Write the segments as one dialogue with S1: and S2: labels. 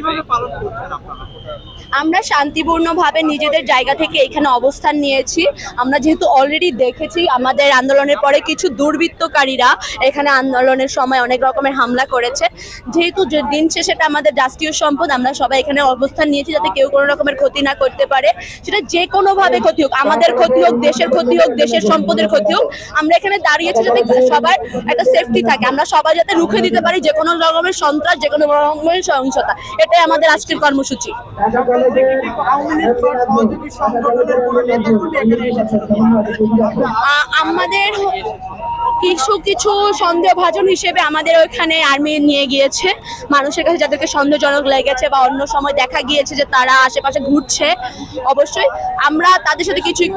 S1: কীভাবে পালন করছেন আপনারা?
S2: আমরা শান্তিপূর্ণভাবে নিজেদের জায়গা থেকে এখানে অবস্থান নিয়েছি। আমরা যেহেতু অলরেডি দেখেছি আমাদের আন্দোলনের পরে কিছু দুর্বৃত্তকারীরা এখানে আন্দোলনের সময় অনেক রকমের হামলা করেছে। যেহেতু যে দিন শেষে এটা আমাদের রাষ্ট্রীয় সম্পদ, আমরা সবাই এখানে অবস্থান নিয়েছি যাতে কেউ কোনো রকমের ক্ষতি না করতে পারে। সেটা যে কোনোভাবে ক্ষতি হোক, আমাদের ক্ষতি হোক, দেশের ক্ষতি হোক, দেশের সম্পদের ক্ষতি হোক, আমরা এখানে দাঁড়িয়েছি যাতে সবার একটা সেফটি থাকে। আমরা সবাই যাতে রুখে দিতে পারি যে কোনো রকমের সন্ত্রাস যে কোনো রকমের সহিংসতা। এটাই আমাদের আজকের কর্মসূচি। আমাদের কিছু কিছু সন্দেহভাজন হিসেবে আমাদের ওইখানে আর্মি নিয়ে গিয়েছে। মানুষের কাছে যাদেরকে সন্দেহজনক লেগেছে বা অন্য সময় দেখা গিয়েছে যে তারা আশেপাশে ঘুরছে, অবশ্যই আমরা তাদের সাথে কিছুই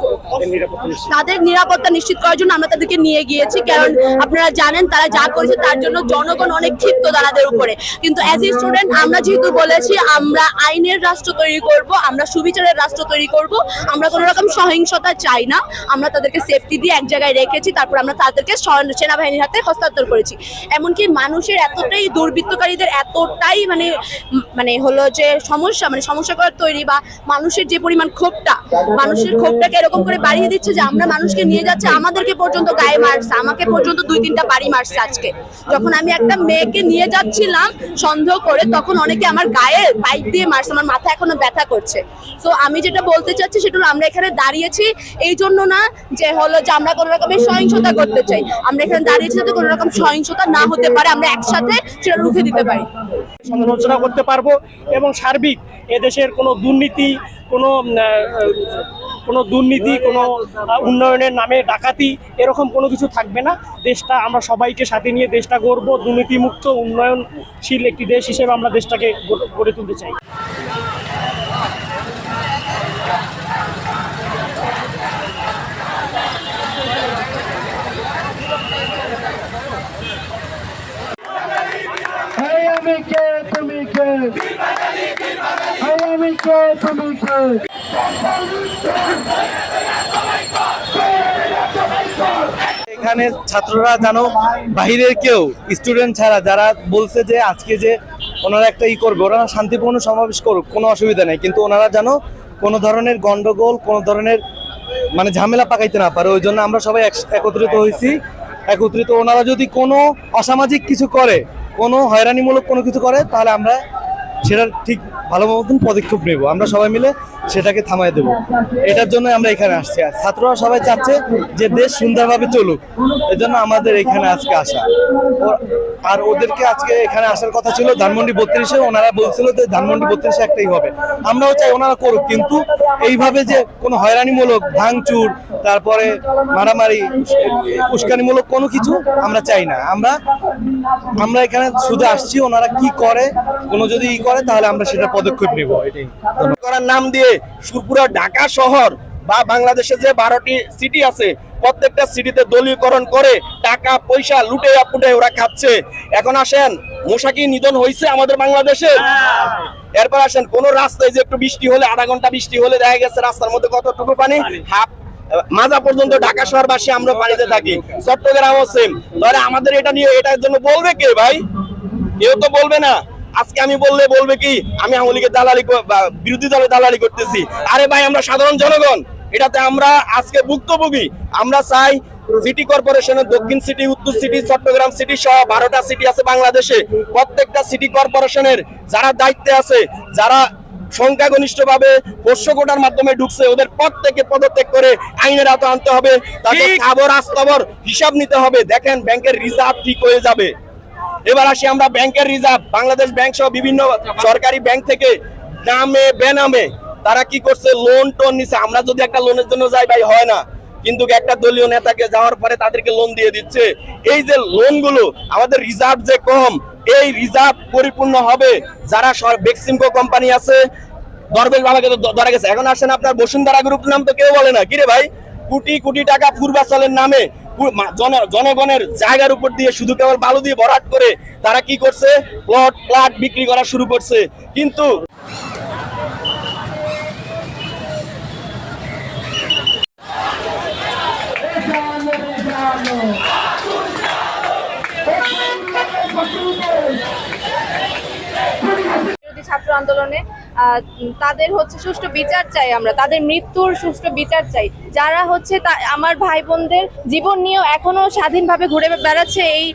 S2: তাদের নিরাপত্তা নিশ্চিত করার জন্য আমরা তাদেরকে নিয়ে গিয়েছি। কারণ আপনারা জানেন তারা যা করেছে তার জন্য জনগণ অনেক ক্ষিপ্ত তাদের উপরে। কিন্তু অ্যাজ এ স্টুডেন্ট আমরা যেহেতু বলেছি, আমরা আইনের রাষ্ট্র তৈরি করব, আমরা সুবিচারের রাষ্ট্র তৈরি করব, আমরা কোনো রকম সহিংসতা চাই না, আমরা তাদেরকে সেফটি দিয়ে এক জায়গায় রেখেছি, তারপর আমরা তাদেরকে সেনাবাহিনীর হাতে হস্তান্তর করেছি। এমনকি মানুষের এতটাই দুর্বৃত্তকারীদের এতটাই মানে মানে হলো যে সমস্যা মানে সমস্যা করার তৈরি বা মানুষের যে পরিমাণ ক্ষোভটা, মানুষের ক্ষোভটাকে এরকম করে বাড়িয়ে দিচ্ছে যে আমরা মানুষকে নিয়ে যাচ্ছে, আমাদেরকে পর্যন্ত গায়ে মারছে, আমাকে পর্যন্ত দুই তিনটা বাড়ি মারছে আজকে। যখন আমি একটা মেয়েকে নিয়ে যাচ্ছিলাম সন্দেহ করে, তখন অনেকে আমার গায়ে পাইপ দিয়ে মারছে, আমার মাথা এখনও ব্যথা করছে। তো আমি যেটা বলতে চাচ্ছি সেটা হলো আমরা এখানে দাঁড়িয়েছি এই জন্য না যে হলো যে আমরা কোনো রকমের সহিংসতা করতে চাই। আমরা এখানে দাঁড়িয়েছি যাতে কোনো রকম সহিংসতা না হতে পারে, আমরা একসাথে সেটা রুখে দিতে পারি।
S3: সমালোচনা করতে পারব এবং সার্বিক এদেশের কোনো দুর্নীতি, কোনো কোনো দুর্নীতি, কোনো উন্নয়নের নামে ডাকাতি এরকম কোনো কিছু থাকবে না। দেশটা আমরা সবাইকে সাথে নিয়ে দেশটা গড়ব, দুর্নীতিমুক্ত, উন্নয়নশীল একটি দেশ হিসেবে আমরা দেশটাকে গড়ে- তুলতে চাই।
S4: এখানে ছাত্ররা জানো, বাহিরের কেউ স্টুডেন্ট ছাড়া, যারা বলছে যে আজকে যে ওনারা একটা ই করবে ওনারা শান্তিপূর্ণ সমাবেশ করুক, কোনো অসুবিধা নেই। কিন্তু ওনারা জানো কোনো ধরনের গন্ডগোল, কোনো ধরনের মানে ঝামেলা পাকাইতে না পারে, ওই জন্য আমরা সবাই একত্রিত হয়েছি একত্রিত ওনারা যদি কোনো অসামাজিক কিছু করে, কোনো হয়রানিমূলক কোনো কিছু করে, তাহলে আমরা সেটার ঠিক ভালো মতন পদক্ষেপ নেব। আমরা সবাই মিলে সেটাকে থামাই দেব। এটার জন্য আমরা এখানে আসছি। আর ছাত্ররা সবাই চাচ্ছে যে দেশ সুন্দরভাবে চলুক। এজন্য আমাদের এখানে আজকে আসা। আর ওদেরকে আজকে এখানে আসার কথা ছিল ধানমন্ডি বত্রিশে। ওনারা বলছিল যে ধানমন্ডি বত্রিশে একটাই হবে। আমরাও চাই ওনারা করুক। কিন্তু এইভাবে যে কোনো হয়রানিমূলক ভাঙচুর, তারপরে মারামারি, উস্কানিমূলক কোনো কিছু আমরা চাই না। আমরা আমরা এখানে শুধু আসছি। ওনারা কি করে, কোনো যদি ই করে, তাহলে আমরা সেটা পদক্ষেপ নিব। এটাই।
S5: করার নাম দিয়ে সুরপুরা ঢাকা শহর বা বাংলাদেশে যে বারোটি সিটি আছে প্রত্যেকটা সিটিতে দলীয়করণ করে টাকা পয়সা লুটে পুটে ওরা খাচ্ছে। এখন আসেন মশা কি নিধন হয়েছে আমাদের বাংলাদেশে? এরপর আসেন কোন রাস্তায় যে একটু বৃষ্টি হলে আধা ঘণ্টা বৃষ্টি হলে দেখা গেছে রাস্তার মধ্যে কতটুকু পানি? হাফ মাজা পর্যন্ত ঢাকা শহরবাসী আমরা পানিতে থাকি। চট্টগ্রাম সেম ধরে আমাদের এটা নিয়ে এটার জন্য বলবে কে ভাই? কেউ তো বলবে না। আজকে আমি বললে বলবে কি আমি আওয়ামী লীগের দালালি বিরোধী দলে দালালি করতেছি। আরে ভাই আমরা সাধারণ জনগণ এটাতে আমরা আজকে ভুক্তভোগী। আমরা চাই সিটি কর্পোরেশনের দক্ষিণ সিটি উত্তর সিটি চট্টগ্রাম সিটি সহ বারোটা সিটি আছে বাংলাদেশে। প্রত্যেকটা সিটি কর্পোরেশনের যারা দায়িত্বে আছে যারা সংখ্যাগরিষ্ঠ ভাবে পোষ্য কোটার মাধ্যমে ঢুকছে ওদের প্রত্যেকে পদত্যাগ করে আইনের আওতা আনতে হবে। তাদের খাবর আস্তবর হিসাব নিতে হবে। দেখেন ব্যাংকের রিজার্ভ ঠিক হয়ে যাবে। এবার আসি আমরা ব্যাংকের রিজার্ভ, বাংলাদেশ ব্যাংক সহ বিভিন্ন সরকারি ব্যাংক থেকে নামে, বেনামে তারা কি করছে? লোন টোন নিছে। আমরা যদি একটা লোনের জন্য যাই ভাই, হয় না। কিন্তু একটা দলীয় নেতাকে যাওয়ার পরে তাদেরকে লোন দিয়ে দিচ্ছে। এই যে লোনগুলো আমাদের রিজার্ভ যে কম, এই রিজার্ভ পরিপূর্ণ হবে যারা বেক্সিমকো কোম্পানি আছে। দরবেশ বাবাকে তো ধরা গেছে। এখন আসেন আপনার বসুন্ধরা গ্রুপ নাম তো কেউ বলে না। কিরে ভাই? কোটি কোটি টাকা পূর্বাচলের নামে জনগণের জায়গার উপর দিয়ে শুধু কেবল বালু দিয়ে ভরাট করে তারা কি করছে? প্লট প্লাট বিক্রি করা শুরু করছে। কিন্তু
S6: আন্দোলনে তাদের হচ্ছে সুষ্ঠু বিচার চাই আমরা, তাদের মৃত্যুর সুষ্ঠু বিচার চাই। যারা হচ্ছে আমার ভাই বোনদের জীবন নিয়েও এখনও স্বাধীনভাবে ঘুরে বেড়াচ্ছে এই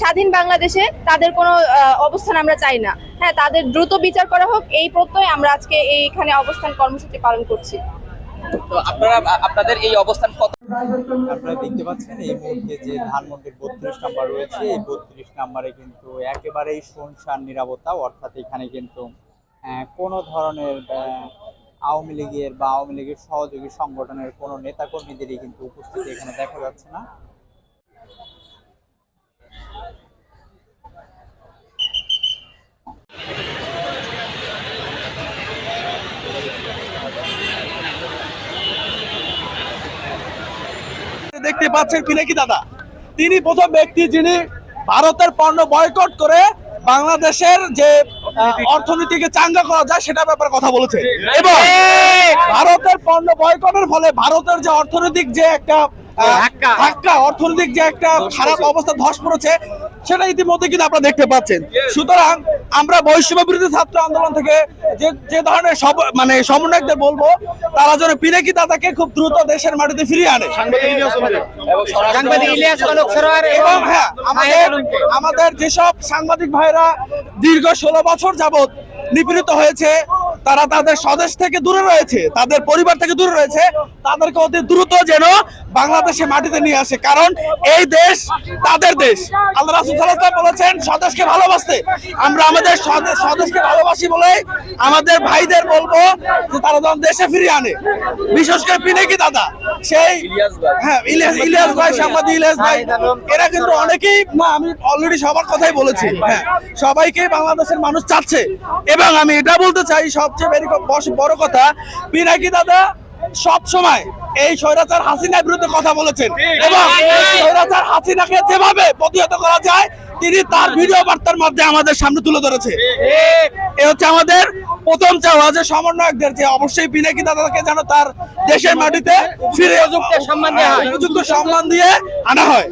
S6: স্বাধীন বাংলাদেশে, তাদের কোনো অবস্থান আমরা চাই না। হ্যাঁ তাদের দ্রুত বিচার করা হোক, এই প্রত্যয়ে আমরা আজকে এইখানে অবস্থান কর্মসূচি পালন করছি।
S7: তো আপনারা আপনাদের এই অবস্থান কত?
S8: আপনারা দেখতে পাচ্ছেন এই মুহূর্তে যে ধানমন্ডির বত্রিশ নাম্বার রয়েছে, এই বত্রিশ নাম্বারে কিন্তু একেবারেই শুনশান নিরাপত্তা, অর্থাৎ এখানে কিন্তু কোনো ধরনের আওয়ামী লীগের বা আওয়ামী লীগের সহযোগী সংগঠনের কোনো নেতাকর্মীদেরই কিন্তু উপস্থিতি এখানে দেখা যাচ্ছে না।
S9: দেখতে পাচ্ছেন পিনাকি দাদা? তিনি প্রথম ব্যক্তি যিনি ভারতের পণ্য বয়কট করে বাংলাদেশের যে অর্থনীতিকে চাঙ্গা করা যায় সেটা ব্যাপারে কথা বলেছে। এবং ভারতের পণ্য বয়কটের ফলে ভারতের যে অর্থনৈতিক যে একটা ধাক্কা। অর্থনৈতিক যে একটা খারাপ অবস্থা ধস পড়েছে সেটা ইতিমধ্যে কিন্তু আপনারা দেখতে পাচ্ছেন। সুতরাং আমরা বৈষম্য বিরোধী ছাত্র আন্দোলন থেকে যে যে ধরনের সব মানে সমন্বয়কদের বলব তারা যেন পিনাকি দাদাকে খুব দ্রুত দেশের মাটিতে ফিরিয়ে আনে। এবং হ্যাঁ আমাদের আমাদের যেসব সাংবাদিক ভাইরা দীর্ঘ ষোলো বছর যাবত নিপীড়িত হয়েছে তারা তাদের স্বদেশ থেকে দূরে রয়েছে তাদের পরিবার থেকে দূরে রয়েছে তাদেরকে অতি দ্রুত যেন বাংলাদেশে মাটিতে নিয়ে আসে। কারণ এই দেশ তাদের দেশ। আল্লাহ রাসুল সাল্লাহ বলেছেন স্বদেশকে ভালোবাসতে। আমরা আমাদের স্বদেশকে ভালোবাসি বলে আমাদের ভাইদের বলব যে তারা যখন দেশে ফিরিয়ে আনে। বিশেষ করে পিনেকি দাদা সেই হ্যাঁ ইলিয়াস ইলিয়াস ভাই সাংবাদিক ইলিয়াস ভাই এরা কিন্তু অনেকেই আমি অলরেডি সবার কথাই বলেছি। হ্যাঁ সবাইকে বাংলাদেশের মানুষ চাচ্ছে। এবং আমি এটা বলতে চাই সবচেয়ে বড় কথা পিনাকি দাদা সব সময় এই স্বৈরাচার হাসিনার বিরুদ্ধে কথা বলেছেন। এবং স্বৈরাচার হাসিনাকে যেভাবে প্রতিহত করা যায় তিনি তার ভিডিও বার্তার মাধ্যমে আমাদের সামনে তুলে ধরেছে। এ হচ্ছে আমাদের প্রথম চাওয়া যে সমন্বয়কদের যে অবশ্যই পিনাকি দাদাকে যেন তার দেশের মাটিতে ফিরে উপযুক্ত সম্মান দেওয়া হয়। উপযুক্ত সম্মান দিয়ে আনা হয়।